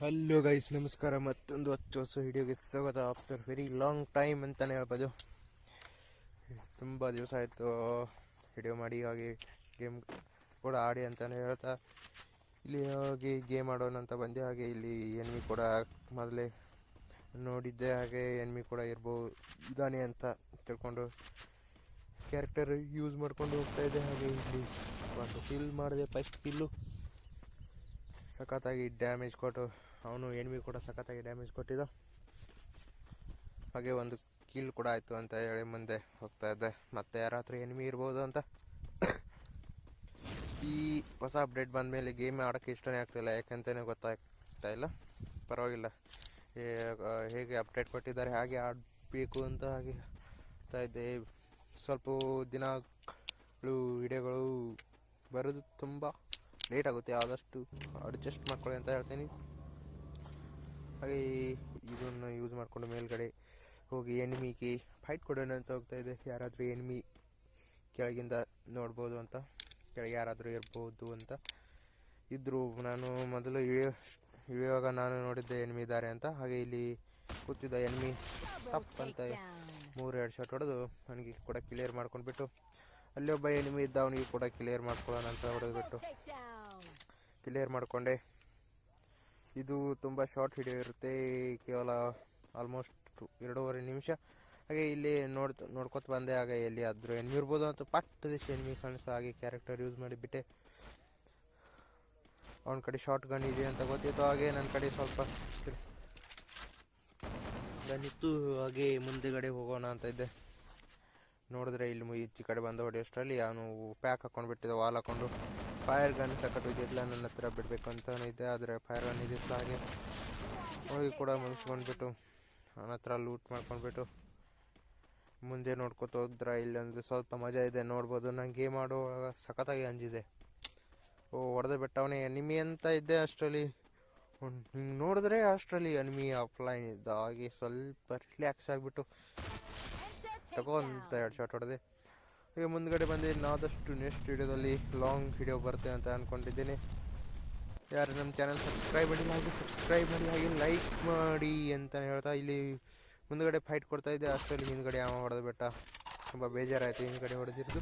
Hello guys ನಮಸ್ಕಾರ. ಮತ್ತೊಂದು ಹತ್ತು ಹೊಸ ವಿಡಿಯೋಗೆ ಸ್ವಾಗತ. ಆಫ್ಟರ್ ವೆರಿ ಲಾಂಗ್ ಟೈಮ್ ಅಂತಲೇ ಹೇಳ್ಬೋದು. ತುಂಬ ದಿವಸ ಆಯಿತು ವಿಡಿಯೋ ಮಾಡಿ, ಹಾಗೆ ಗೇಮ್ ಕೂಡ ಆಡಿ ಅಂತಲೇ ಹೇಳ್ತಾ ಇಲ್ಲಿ ಹೋಗಿ ಗೇಮ್ ಆಡೋಣ ಅಂತ ಬಂದೆ. ಹಾಗೆ ಇಲ್ಲಿ ಎನ್ಮಿ ಕೂಡ ಮೊದಲೇ ನೋಡಿದ್ದೆ. ಹಾಗೆ ಎನ್ಮಿ ಕೂಡ ಇರ್ಬೋದು ಇದ್ದಾನೆ ಅಂತ ತಿಳ್ಕೊಂಡು ಕ್ಯಾರೆಕ್ಟರ್ ಯೂಸ್ ಮಾಡ್ಕೊಂಡು ಹೋಗ್ತಾ ಇದ್ದೆ. ಹಾಗೆ ಇಲ್ಲಿ ಒಂದು ಕಿಲ್ ಮಾಡಿದೆ. ಫಸ್ಟ್ ಕಿಲ್ಲು ಸಖತ್ತಾಗಿ ಡ್ಯಾಮೇಜ್ ಕೊಟ್ಟು, ಅವನು ಎನ್ಮಿ ಕೂಡ ಸಖತ್ತಾಗಿ ಡ್ಯಾಮೇಜ್ ಕೊಟ್ಟಿದ್ದ. ಹಾಗೆ ಒಂದು ಕೀಲ್ ಕೂಡ ಆಯಿತು ಅಂತ ಹೇಳಿ ಮುಂದೆ ಹೋಗ್ತಾ ಇದ್ದೆ. ಮತ್ತೆ ಯಾರಾದರೂ ಎನ್ಮಿ ಇರ್ಬೋದು ಅಂತ. ಈ ಹೊಸ ಅಪ್ಡೇಟ್ ಬಂದಮೇಲೆ ಗೇಮ್ ಆಡೋಕ್ಕೆ ಇಷ್ಟನೇ ಆಗ್ತಿಲ್ಲ. ಯಾಕಂತಲೇ ಗೊತ್ತಾಗ್ತಾ ಇಲ್ಲ. ಪರವಾಗಿಲ್ಲ. ಹೇಗೆ ಅಪ್ಡೇಟ್ ಕೊಟ್ಟಿದ್ದಾರೆ, ಹಾಗೆ ಆಡಬೇಕು ಅಂತ ಹಾಗೆ ಇದ್ದೆ. ಸ್ವಲ್ಪ ದಿನಗಳು, ವಿಡಿಯೋಗಳು ಬರೋದು ತುಂಬ ಲೇಟ್ ಆಗುತ್ತೆ, ಆದಷ್ಟು ಅಡ್ಜಸ್ಟ್ ಮಾಡ್ಕೊಳ್ಳಿ ಅಂತ ಹೇಳ್ತೀನಿ. ಹಾಗೆ ಇದನ್ನು ಯೂಸ್ ಮಾಡಿಕೊಂಡು ಮೇಲ್ಗಡೆ ಹೋಗಿ ಎನಿಮಿಗೆ ಫೈಟ್ ಕೊಡೋಣ ಅಂತ ಹೋಗ್ತಾ ಇದೆ. ಯಾರಾದರೂ ಎನಿಮಿ ಕೆಳಗಿಂದ ನೋಡ್ಬೋದು ಅಂತ, ಕೆಳಗೆ ಯಾರಾದರೂ ಇರ್ಬೋದು ಅಂತ ಇದ್ದರು ನಾನು ಮೊದಲು ಇಳಿಯೋ ಇಳಿಯುವಾಗ ನಾನು ನೋಡಿದ್ದೆ ಎನಿಮಿ ಇದ್ದಾರೆ ಅಂತ. ಹಾಗೆ ಇಲ್ಲಿ ಕೂತಿದ್ದ ಎನಿಮಿ ಟಪ್ ಅಂತ ಮೂರು ಎರಡು ಶಾಟ್ ಹೊಡೆದು ನನಗೆ ಕೂಡ ಕ್ಲಿಯರ್ ಮಾಡ್ಕೊಂಡ್ಬಿಟ್ಟು, ಅಲ್ಲಿ ಒಬ್ಬ ಎನಿಮಿ ಇದ್ದ ಅವನಿಗೆ ಕೂಡ ಕ್ಲಿಯರ್ ಮಾಡ್ಕೊಳ್ಳೋಣ ಅಂತ ಹೊಡೆದ್ಬಿಟ್ಟು. ಕ್ಲಿಯರ್ ಮಾಡಿಕೊಂಡೆ. ಇದು ತುಂಬ ಶಾರ್ಟ್ ವಿಡಿಯೋ ಇರುತ್ತೆ, ಕೇವಲ ಆಲ್ಮೋಸ್ಟ್ ಎರಡೂವರೆ ನಿಮಿಷ. ಹಾಗೆ ಇಲ್ಲಿ ನೋಡ್, ನೋಡ್ಕೊತ ಬಂದೆ ಆಗ ಎಲ್ಲಿ ಆದರೂ ಎನ್ಮಿ ಇರ್ಬೋದು ಅಂತ ಪಟ್ಟದಿಷ್ಟು ಎನ್ಮಿ ಕಾಣಿಸ್ತು ಹಾಗೆ ಕ್ಯಾರೆಕ್ಟರ್ ಯೂಸ್ ಮಾಡಿಬಿಟ್ಟೆ. ಅವನ ಕಡೆ ಶಾರ್ಟ್ ಗನ್ ಇದೆ ಅಂತ ಗೊತ್ತಿತ್ತು, ಹಾಗೆ ನನ್ನ ಕಡೆ ಸ್ವಲ್ಪ ಗನ್ ಇತ್ತು, ಹಾಗೆ ಮುಂದೆಗಡೆ ಹೋಗೋಣ ಅಂತ ಇದ್ದೆ. ನೋಡಿದ್ರೆ ಇಲ್ಲಿ ಈಚೆ ಕಡೆ ಬಂದು ಹೊಡೆಯೋಷ್ಟರಲ್ಲಿ ಅವನು ಪ್ಯಾಕ್ ಹಾಕೊಂಡು ಬಿಟ್ಟಿದ್ದ ವಾಲ್ ಹಾಕೊಂಡು ಫೈರ್ ಗನ್ ಸಕಟ್ ಇದ್ದಿಲ್ಲ ನನ್ನ ಹತ್ರ ಬಿಡಬೇಕು ಅಂತ ಇದ್ದೆ ಆದರೆ ಫೈರ್ ಗನ್ ಇದ್ದಿತ್ತು ಹಾಗೆ ಹೋಗಿ ಕೂಡ ಮುಗಿಸ್ಕೊಂಡ್ಬಿಟ್ಟು ನನ್ನ ಹತ್ರ ಲೂಟ್ ಮಾಡ್ಕೊಂಡ್ಬಿಟ್ಟು ಮುಂದೆ ನೋಡ್ಕೊತ ಹೋದ್ರೆ ಇಲ್ಲೊಂದು ಸ್ವಲ್ಪ ಮಜಾ ಇದೆ, ನೋಡ್ಬೋದು. ನಾನು ಗೇಮ್ ಆಡುವಾಗ ಸಖತ್ತಾಗಿ ಅಂಜಿದೆ. ಓ, ಹೊಡೆದ ಬಿಟ್ಟವನೇ ಎನಿಮಿ ಅಂತ ಇದ್ದೆ ಅಷ್ಟರಲ್ಲಿ. ಹಿಂಗೆ ನೋಡಿದ್ರೆ ಅಷ್ಟರಲ್ಲಿ ಎನಿಮಿ ಆಫ್ಲೈನ್ ಇದ್ದ ಹಾಗೆ ಸ್ವಲ್ಪ ರಿಲ್ಯಾಕ್ಸ್ ಆಗಿಬಿಟ್ಟು ತಗೋ ಅಂತ ಎರಡು ಶಾಟ್ ಹೊಡೆದೆ. ಈಗ ಮುಂದ್ಗಡೆ ಬಂದು ಆದಷ್ಟು ನೆಕ್ಸ್ಟ್ ವಿಡಿಯೋದಲ್ಲಿ ಲಾಂಗ್ ವಿಡಿಯೋ ಬರುತ್ತೆ ಅಂತ ಅಂದ್ಕೊಂಡಿದ್ದೀನಿ ಯಾರು ನಮ್ಮ ಚಾನಲ್ ಸಬ್ಸ್ಕ್ರೈಬ್ ಮಾಡಿ ಹಾಗೆ ಸಬ್ಸ್ಕ್ರೈಬ್ ಮಾಡಿ ಹಾಗೆ ಲೈಕ್ ಮಾಡಿ ಅಂತ ಹೇಳ್ತಾ ಇಲ್ಲಿ ಮುಂದ್ಗಡೆ ಫೈಟ್ ಕೊಡ್ತಾ ಇದ್ದೆ. ಅಷ್ಟರಲ್ಲಿ ಹಿಂದ್ಗಡೆ ಯಾವ ಹೊಡೆದು ಬೆಟ್ಟ ತುಂಬ ಬೇಜಾರಾಯಿತು ಹಿಂದ್ಗಡೆ ಹೊಡೆದಿರೋದು.